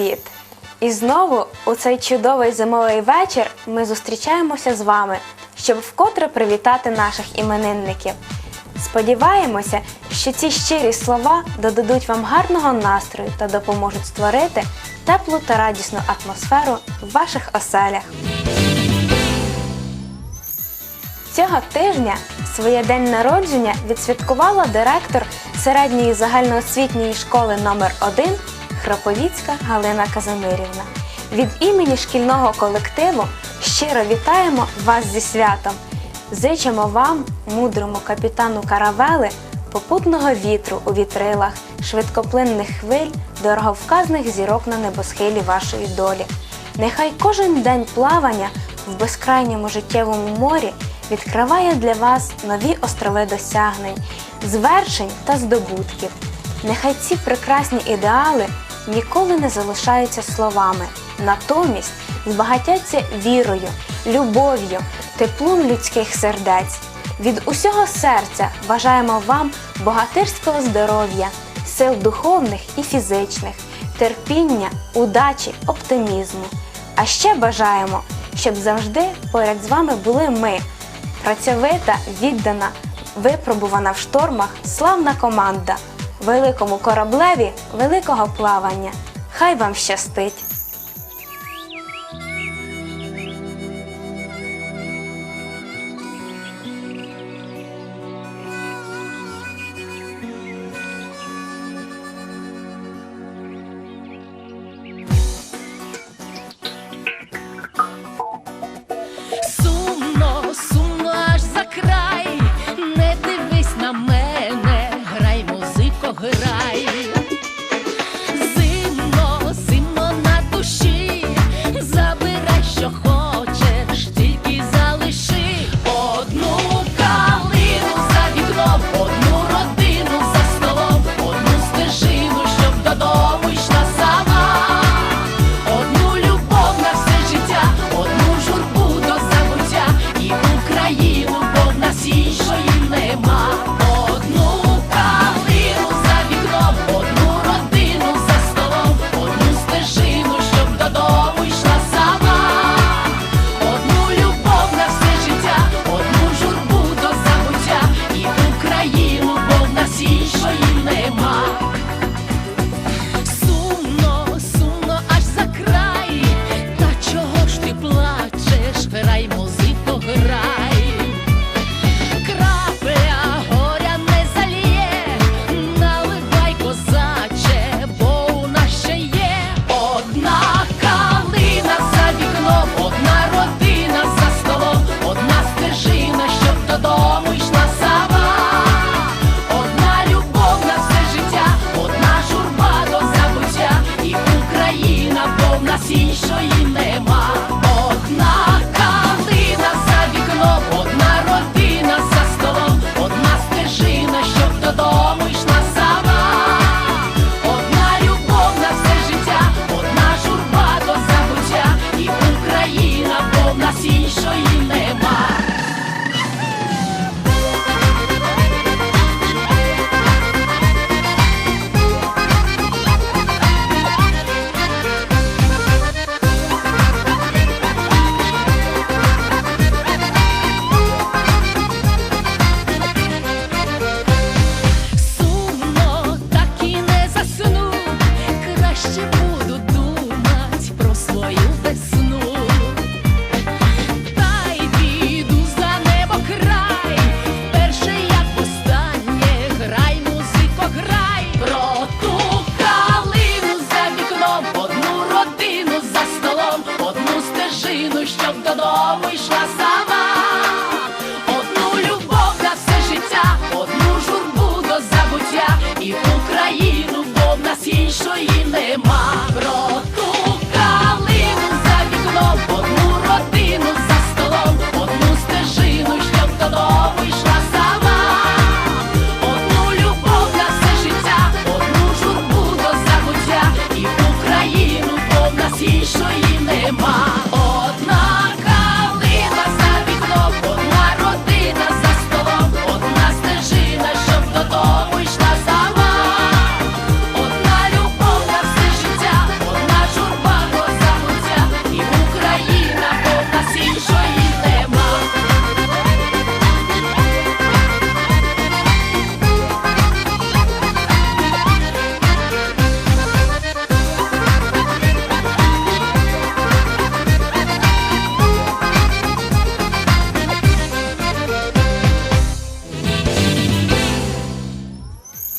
Привіт! І знову у цей чудовий зимовий вечір ми зустрічаємося з вами, щоб вкотре привітати наших іменинників. Сподіваємося, що ці щирі слова додадуть вам гарного настрою та допоможуть створити теплу та радісну атмосферу в ваших оселях. Цього тижня своє день народження відсвяткувала директор середньої загальноосвітньої школи номер 1 Храповіцька Галина Казимирівна. Від імені шкільного колективу щиро вітаємо вас зі святом. Зичимо вам, мудрому капітану каравели, попутного вітру у вітрилах, швидкоплинних хвиль, дороговказних зірок на небосхилі вашої долі. Нехай кожен день плавання в безкрайньому життєвому морі відкриває для вас нові острови досягнень, звершень та здобутків. Нехай ці прекрасні ідеали ніколи не залишаються словами, натомість збагатяться вірою, любов'ю, теплом людських сердець. Від усього серця бажаємо вам богатирського здоров'я, сил духовних і фізичних, терпіння, удачі, оптимізму. А ще бажаємо, щоб завжди поряд з вами були ми, працьовита, віддана, випробувана в штормах, славна команда, великому кораблеві великого плавання. Хай вам щастить! Стежину, щоб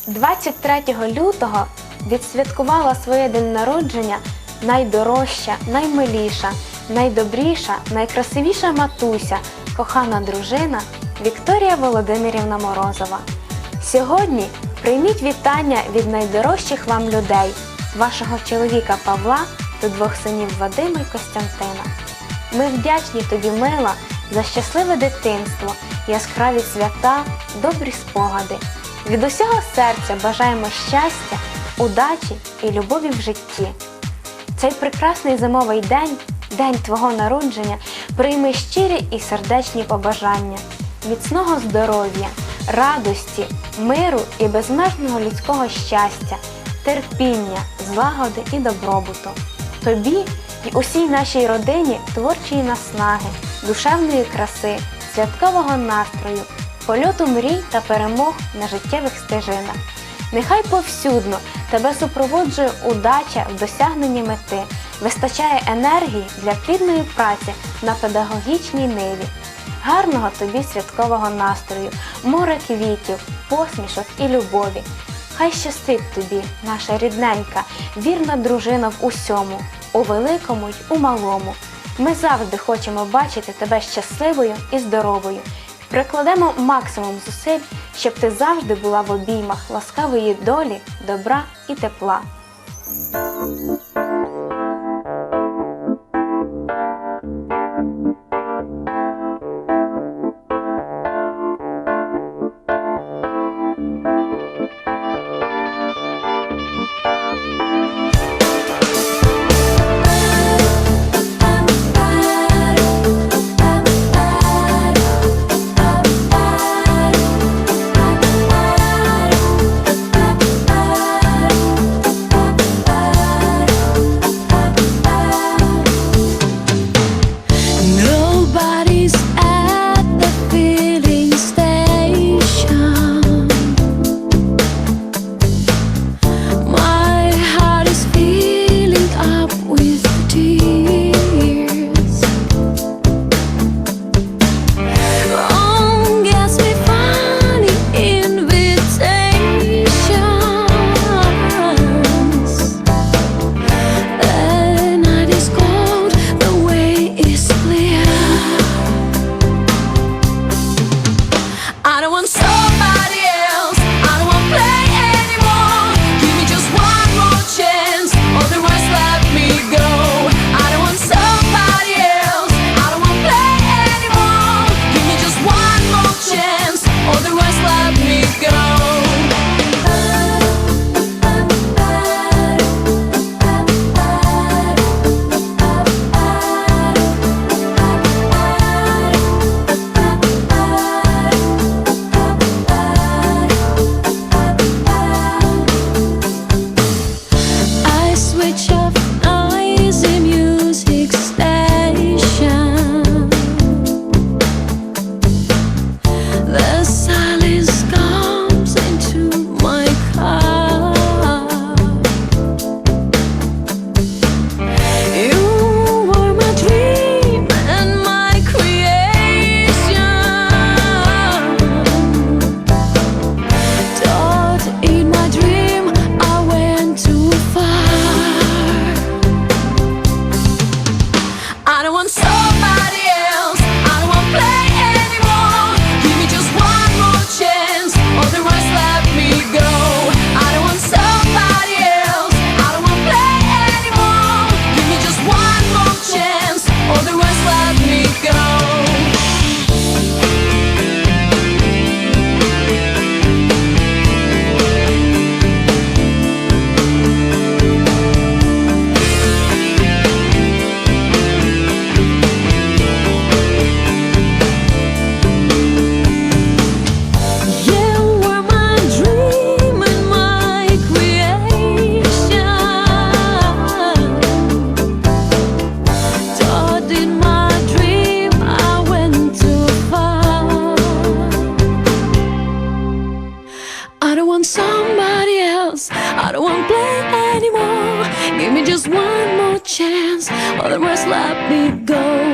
23 лютого відсвяткувала своє день народження найдорожча, наймиліша, найдобріша, найкрасивіша матуся, кохана дружина Вікторія Володимирівна Морозова. Сьогодні прийміть вітання від найдорожчих вам людей, вашого чоловіка Павла та двох синів Вадима і Костянтина. Ми вдячні тобі, мила, за щасливе дитинство, яскраві свята, добрі спогади. Від усього серця бажаємо щастя, удачі і любові в житті. Цей прекрасний зимовий день, день твого народження, прийми щирі і сердечні побажання, міцного здоров'я, радості, миру і безмежного людського щастя, терпіння, злагоди і добробуту. Тобі і усій нашій родині творчої наснаги, душевної краси, святкового настрою, польоту мрій та перемог на життєвих стежинах. Нехай повсюдно тебе супроводжує удача в досягненні мети, вистачає енергії для плідної праці на педагогічній ниві. Гарного тобі святкового настрою, море квітів, посмішок і любові. Хай щастить тобі, наша рідненька, вірна дружина в усьому, у великому й у малому. Ми завжди хочемо бачити тебе щасливою і здоровою. Прикладемо максимум зусиль, щоб ти завжди була в обіймах ласкавої долі, добра і тепла. chance, or the rest let me go.